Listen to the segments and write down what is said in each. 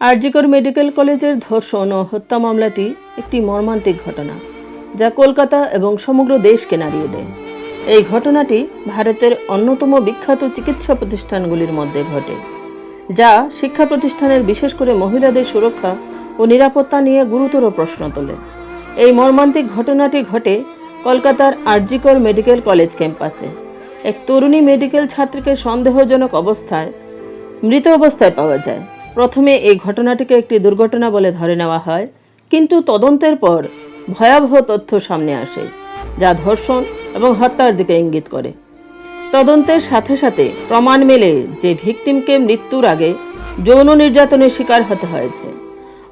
RG Kar medical কলেজের ধর্ষণ ও হত্যা মামলাটি একটি মর্মান্তিক ঘটনা, যা কলকাতা এবং সমগ্র দেশকে নাড়িয়ে দেয়। এই ঘটনাটি ভারতের অন্যতম বিখ্যাত চিকিৎসা প্রতিষ্ঠানগুলির মধ্যে ঘটে, যা শিক্ষা প্রতিষ্ঠানের বিশেষ করে মহিলাদের সুরক্ষা ও নিরাপত্তা নিয়ে গুরুতর প্রশ্ন তোলে। এই মর্মান্তিক ঘটনাটি ঘটে কলকাতার আরজিকর মেডিকেল কলেজ ক্যাম্পাসে। এক তরুণী মেডিকেল ছাত্রীকে সন্দেহজনক অবস্থায়, মৃত অবস্থায় পাওয়া যায়। প্রথমে এই ঘটনাটিকে একটি দুর্ঘটনা বলে ধরে নেওয়া হয়, কিন্তু তদন্তের পর ভয়াবহ তথ্য সামনে আসে, যা ধর্ষণ এবং হত্যার দিকে ইঙ্গিত করে। তদন্তের সাথে সাথে প্রমাণ মেলে যে ভিকটিমকে মৃত্যুর আগে যৌন নির্যাতনের শিকার হতে হয়েছে।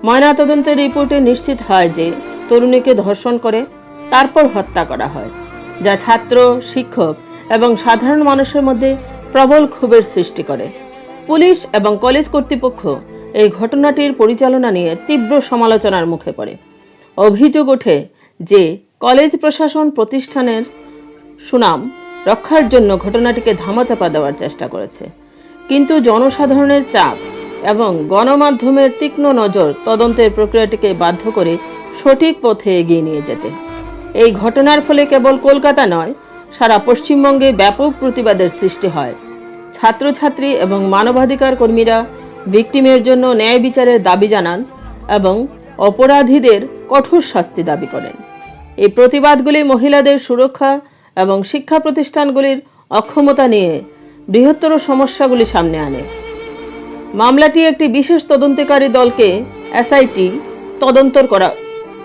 ময়নাতদন্তের রিপোর্টে নিশ্চিত হয় যে তরুণীকে ধর্ষণ করে তারপর হত্যা করা হয়, যা ছাত্র, শিক্ষক এবং সাধারণ মানুষের মধ্যে প্রবল ক্ষোভের সৃষ্টি করে। পুলিশ এবং কলেজ কর্তৃপক্ষ এই ঘটনাটির পরিচালনা নিয়ে তীব্র সমালোচনার মুখে পড়ে। অভিযোগ ওঠে যে কলেজ প্রশাসন প্রতিষ্ঠানের সুনাম রক্ষার জন্য ঘটনাটিকে ধামাচাপা দেওয়ার চেষ্টা করেছে। কিন্তু জনসাধারণের চাপ এবং গণমাধ্যমের তীক্ষ্ণ নজর তদন্তের প্রক্রিয়াটিকে বাধ্য করে সঠিক পথে এগিয়ে নিয়ে যেতে। এই ঘটনার ফলে কেবল কলকাতা নয়, সারা পশ্চিমবঙ্গে ব্যাপক প্রতিবাদের সৃষ্টি হয়। ছাত্রছাত্রী এবং মানবাধিকার কর্মীরা ভিকটিমের জন্য ন্যায় বিচারের দাবি জানান এবং অপরাধীদের কঠোর শাস্তি দাবি করেন। এই প্রতিবাদগুলি মহিলাদের সুরক্ষা এবং শিক্ষা প্রতিষ্ঠানগুলির অক্ষমতা নিয়ে বৃহত্তর সমস্যাগুলি সামনে আনে। মামলাটি একটি বিশেষ তদন্তকারী দলকে এসআইটি তদন্তর করা,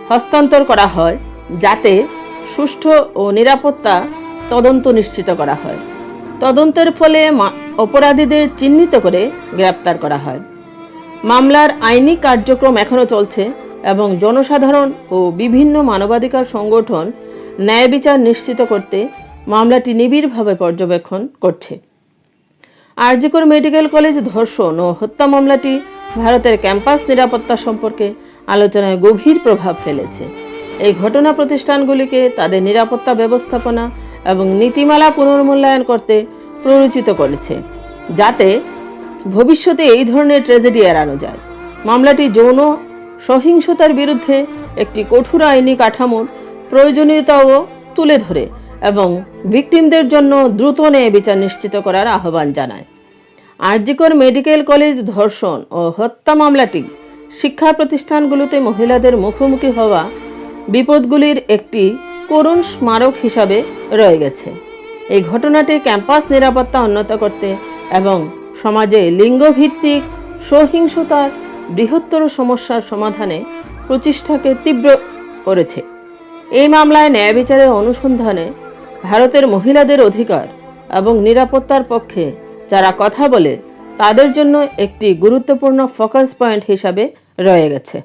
হস্তান্তর করা হয় যাতে সুষ্ঠু ও নিরাপত্তা তদন্ত নিশ্চিত করা হয়। তদন্তের ফলে অপরাধীদের চিহ্নিত করে গ্রেপ্তার করা হয়। মামলার আইনি কার্যক্রম এখনও চলছে এবং জনসাধারণ ও বিভিন্ন মানবাধিকার সংগঠন ন্যায় বিচার নিশ্চিত করতে মামলাটি নিবিড়ভাবে পর্যবেক্ষণ করছে। আরজিকর মেডিকেল কলেজ ধর্ষণ ও হত্যা মামলাটি ভারতের ক্যাম্পাস নিরাপত্তা সম্পর্কে আলোচনায় গভীর প্রভাব ফেলেছে। এই ঘটনা প্রতিষ্ঠানগুলিকে তাদের নিরাপত্তা ব্যবস্থাপনা এবং নীতিমালা পুনর্মূল্যায়ন করতে প্ররোচিত করেছে, যাতে ভবিষ্যতে এই ধরনের ট্র্যাজেডি এড়ানো যায়। মামলাটি যৌন সহিংসতার বিরুদ্ধে একটি কঠোর আইনি কাঠামোর প্রয়োজনীয়তাও তুলে ধরে এবং ভিকটিমদের জন্য দ্রুত ন্যায় বিচার নিশ্চিত করার আহ্বান জানায়। আরজিকর মেডিকেল কলেজ ধর্ষণ ও হত্যা মামলাটি শিক্ষা প্রতিষ্ঠানগুলোতে মহিলাদের মুখোমুখি হওয়া বিপদগুলির একটি করুণ স্মারক হিসাবে রয়ে গেছে। এই ঘটনাটি ক্যাম্পাস নিরাপত্তা উন্নত করতে এবং সমাজে লিঙ্গভিত্তিক সহিংসতার বৃহত্তর সমস্যার সমাধানে প্রচেষ্টাকে তীব্র করেছে। এই মামলায় ন্যায় বিচারের অনুসন্ধানে ভারতের মহিলাদের অধিকার এবং নিরাপত্তার পক্ষে যারা কথা বলে তাদের জন্য একটি গুরুত্বপূর্ণ ফোকাস পয়েন্ট হিসাবে রয়ে গেছে।